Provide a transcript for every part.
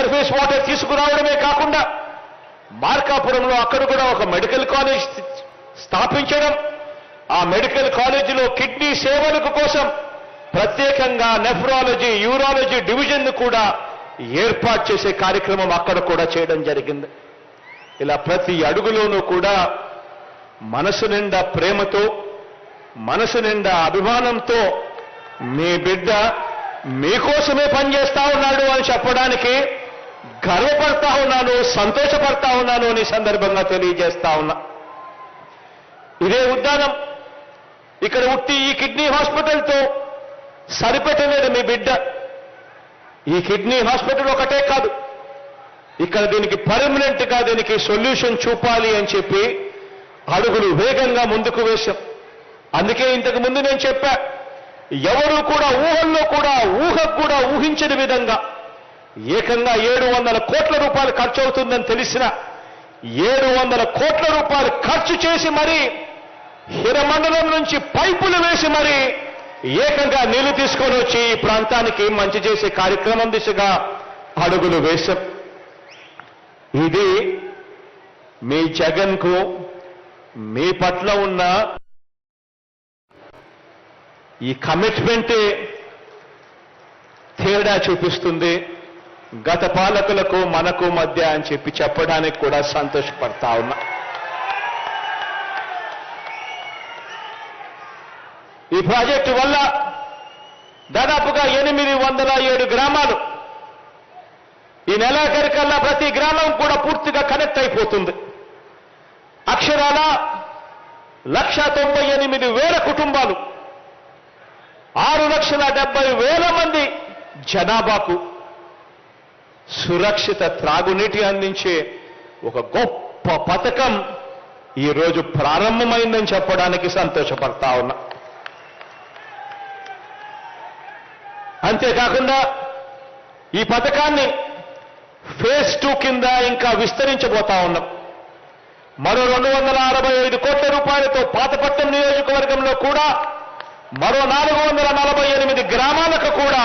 Surface water తీసుకురావడమే కాకుండా మార్కాపురంలో అక్కడ కూడా ఒక మెడికల్ కాలేజ్ స్థాపించడం ఆ మెడికల్ కాలేజీలో కిడ్నీ సేవలకు కోసం ప్రత్యేకంగా నెఫ్రాలజీ యూరాలజీ డివిజన్ కూడా ఏర్పాటు చేసే కార్యక్రమం అక్కడ కూడా చేయడం జరిగింది. ఇలా ప్రతి అడుగులోనూ కూడా మనసు నిండా ప్రేమతో మనసు నిండా అభిమానంతో మీ బిడ్డ మీకోసమే పనిచేస్తా ఉన్నాడు అని చెప్పడానికి గర్వపడతా ఉన్నాను సంతోషపడతా ఉన్నాను అని సందర్భంగా తెలియజేస్తా ఉన్నా. ఇదే ఉద్యానం ఇక్కడ ఉట్టి ఈ కిడ్నీ హాస్పిటల్తో సరిపెట్టలేదు మీ బిడ్డ. ఈ కిడ్నీ హాస్పిటల్ ఒకటే కాదు. ఇక్కడ దీనికి పర్మనెంట్గా దీనికి సొల్యూషన్ చూపాలి అని చెప్పి అడుగులు వేగంగా ముందుకు వేశాం. అందుకే ఇంతకు ముందు నేను చెప్పా ఎవరు కూడా ఊహల్లో కూడా ఊహకు కూడా ఊహించని విధంగా ఏకంగా ఏడు వందల కోట్ల రూపాయలు ఖర్చు అవుతుందని తెలిసిన ఏడు వందల కోట్ల రూపాయలు ఖర్చు చేసి మరి హిరమండలం నుంచి పైపులు వేసి మరి ఏకంగా నీళ్ళు తీసుకొని వచ్చి ఈ ప్రాంతానికి మంచి చేసే కార్యక్రమం దిశగా అడుగులు వేశాం. ఇది మీ జగన్కు మీ పట్ల ఉన్న ఈ కమిట్మెంటే తేడా చూపిస్తుంది. గత పాలకులకు మనకు మధ్య అని చెప్పి చెప్పడానికి కూడా సంతోషపడతా ఉన్నా. ఈ ప్రాజెక్టు వల్ల దాదాపుగా ఎనిమిది వందల ఏడు గ్రామాలు ఈ నెలాఖరికల్లా ప్రతి గ్రామం కూడా పూర్తిగా కనెక్ట్ అయిపోతుంది. అక్షరాల లక్ష తొంభై ఎనిమిది వేల కుటుంబాలు ఆరు లక్షల డెబ్బై వేల మంది జనాభాకు సురక్షిత త్రాగునీటి అందించే ఒక గొప్ప పథకం ఈరోజు ప్రారంభమైందని చెప్పడానికి సంతోషపడతా ఉన్నా. అంతేకాకుండా ఈ పథకాన్ని ఫేజ్ టూ కింద ఇంకా విస్తరించబోతా ఉన్నాం. మరో రెండు వందల అరవై ఐదు కోట్ల రూపాయలతో పాతపట్నం నియోజకవర్గంలో కూడా మరో నాలుగు వందల నలభై ఎనిమిది గ్రామాలకు కూడా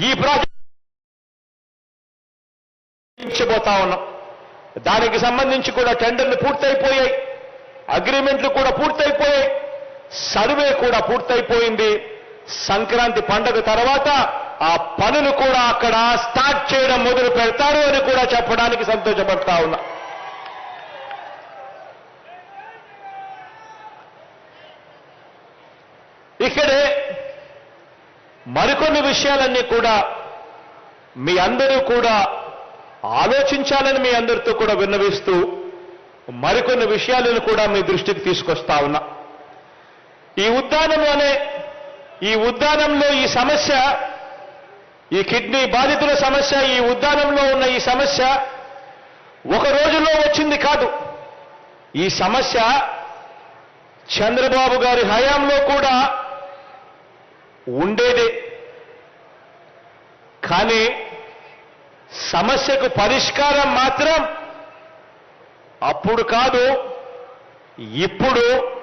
ఈ ప్రాజెక్ట్ ఇచ్చబోతా ఉన్నాం. దానికి సంబంధించి కూడా టెండర్లు పూర్తయిపోయాయి. అగ్రిమెంట్లు కూడా పూర్తయిపోయాయి. సర్వే కూడా పూర్తయిపోయింది. సంక్రాంతి పండగ తర్వాత ఆ పనులు కూడా అక్కడ స్టార్ట్ చేయడం మొదలు పెడతారు అని కూడా చెప్పడానికి సంతోషపడతా ఉన్నా. ఇక్కడే మరికొన్ని విషయాలన్నీ కూడా మీ అందరూ కూడా ఆలోచించాలని మీ అందరితో కూడా విన్నవిస్తూ మరికొన్ని విషయాలను కూడా మీ దృష్టికి తీసుకొస్తా ఉన్నా. ఈ ఉద్దానంలోనే ఈ ఉద్దానంలో ఈ సమస్య ఈ కిడ్నీ బాధితుల సమస్య ఈ ఉద్దానంలో ఉన్న ఈ సమస్య ఒక రోజులో వచ్చింది కాదు. ఈ సమస్య చంద్రబాబు గారి హయాంలో కూడా ఉండేదే. కానీ సమస్యకు పరిష్కారం మాత్రం అప్పుడు కాదు ఇప్పుడు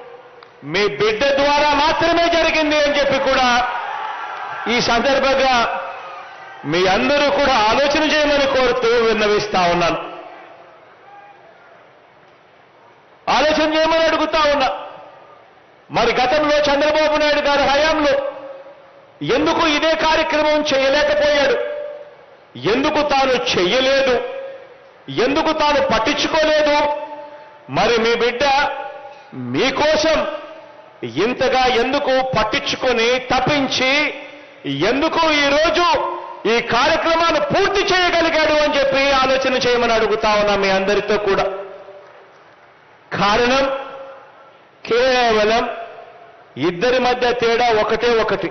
మీ బిడ్డ ద్వారా మాత్రమే జరిగింది అని చెప్పి కూడా ఈ సందర్భంగా మీ అందరూ కూడా ఆలోచన చేయమని కోరుతూ విన్నవిస్తా ఉన్నాను. ఆలోచన చేయమని అడుగుతా ఉన్నా. మరి గతంలో చంద్రబాబు నాయుడు గారి హయాంలో ఎందుకు ఇదే కార్యక్రమం చేయలేకపోయాడు? ఎందుకు తాను చెయ్యలేదు? ఎందుకు తాను పట్టించుకోలేదు? మరి మీ బిడ్డ మీకోసం ఇంతగా ఎందుకు పట్టించుకొని తప్పించి ఎందుకు ఈరోజు ఈ కార్యక్రమాన్ని పూర్తి చేయగలిగాడు అని చెప్పి ఆలోచన చేయమని అడుగుతా ఉన్నా మీ అందరితో కూడా. కారణం కేవలం ఇద్దరి మధ్య తేడా ఒకటే ఒకటి.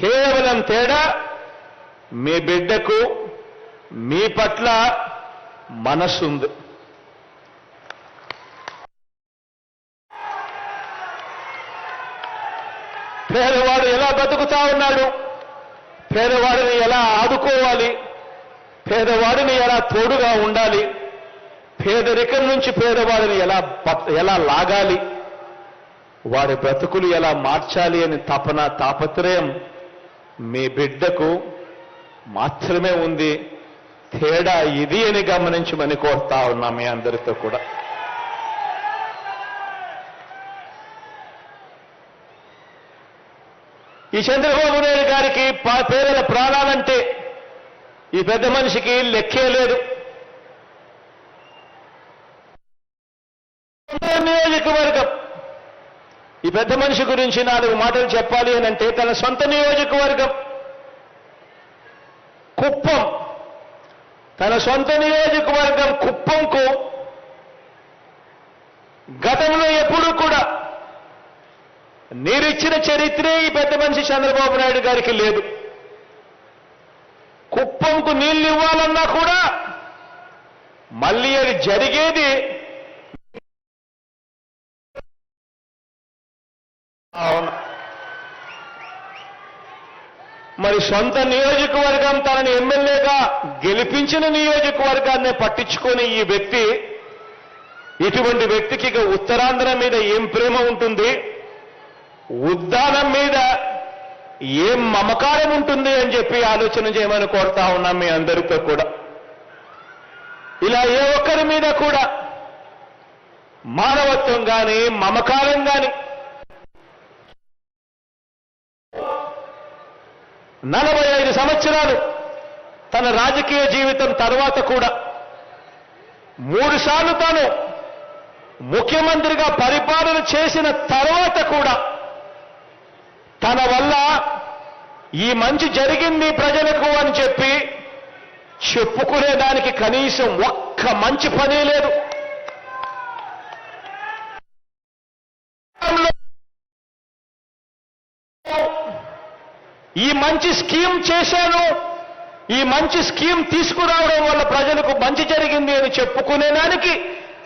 కేవలం తేడా మీ బిడ్డకు మీ పట్ల మనసుంది. పేదవాడు ఎలా బతుకుతా ఉన్నాడు? పేదవాడిని ఎలా ఆదుకోవాలి? పేదవాడిని ఎలా తోడుగా ఉండాలి? పేదరికం నుంచి పేదవాడిని ఎలా ఎలా లాగాలి? వారి బ్రతుకులు ఎలా మార్చాలి అని తపన తాపత్రయం మీ బిడ్డకు మాత్రమే ఉంది. తేడా ఇది అని గమనించమని కోరుతా ఉన్నా మీ అందరితో కూడా. ఈ చంద్రబాబు నాయుడు గారికి పా- పేదల ప్రాణాలంటే ఈ పెద్ద మనిషికి లెక్కే లేదు. నియోజకవర్గం. ఈ పెద్ద మనిషి గురించి నాలుగు మాటలు చెప్పాలి అని అంటే తన సొంత నియోజకవర్గం. కుప్పం. తన సొంత నియోజకవర్గం కుప్పంకు గతంలో ఎప్పుడూ కూడా నీరిచ్చిన చరిత్రే ఈ పెద్ద మనిషి చంద్రబాబు నాయుడు గారికి లేదు. కుప్పంకు నీళ్ళు ఇవ్వాలన్నా కూడా మళ్ళీ అది జరిగేది మరి సొంత నియోజకవర్గం తనని ఎమ్మెల్యేగా గెలిపించిన నియోజకవర్గాన్ని పట్టించుకొని ఈ వ్యక్తి ఇటువంటి వ్యక్తికి ఇక ఉత్తరాంధ్ర మీద ఏం ప్రేమ ఉంటుంది? ఉద్దానం మీద ఏం మమకారం ఉంటుంది అని చెప్పి ఆలోచన చేయమని కోరుతా ఉన్నాం మీ అందరితో కూడా. ఇలా ఏ ఒక్కరి మీద కూడా మానవత్వం కానీ మమకారం కానీ నలభై ఐదు సంవత్సరాలు తన రాజకీయ జీవితం తర్వాత కూడా మూడుసార్లు తాను ముఖ్యమంత్రిగా పరిపాలన చేసిన తర్వాత కూడా తన వల్ల ఈ మంచి జరిగింది ప్రజలకు అని చెప్పి చెప్పుకునేదానికి కనీసం ఒక్క మంచి పని లేదు. ఈ మంచి స్కీమ్ చేశాను. ఈ మంచి స్కీమ్ తీసుకురావడం వల్ల ప్రజలకు మంచి జరిగింది అని చెప్పుకునేదానికి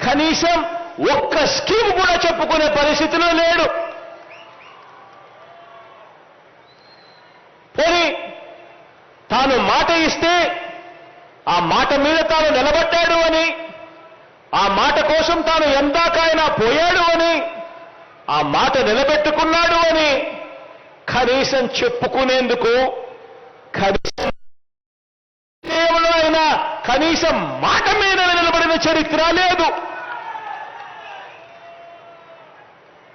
కనీసం ఒక్క స్కీమ్ కూడా చెప్పుకునే పరిస్థితిలో లేడు. పోనీ తాను మాట ఇస్తే ఆ మాట మీద తాను నిలబడ్డాడు అని ఆ మాట కోసం తాను ఎందాకైనా పోయాడు అని ఆ మాట నిలబెట్టుకున్నాడు అని కనీసం చెప్పుకునేందుకు కనీసం కేవలం అయినా కనీసం మాట మీద నిలబడిన చరిత్ర లేదు.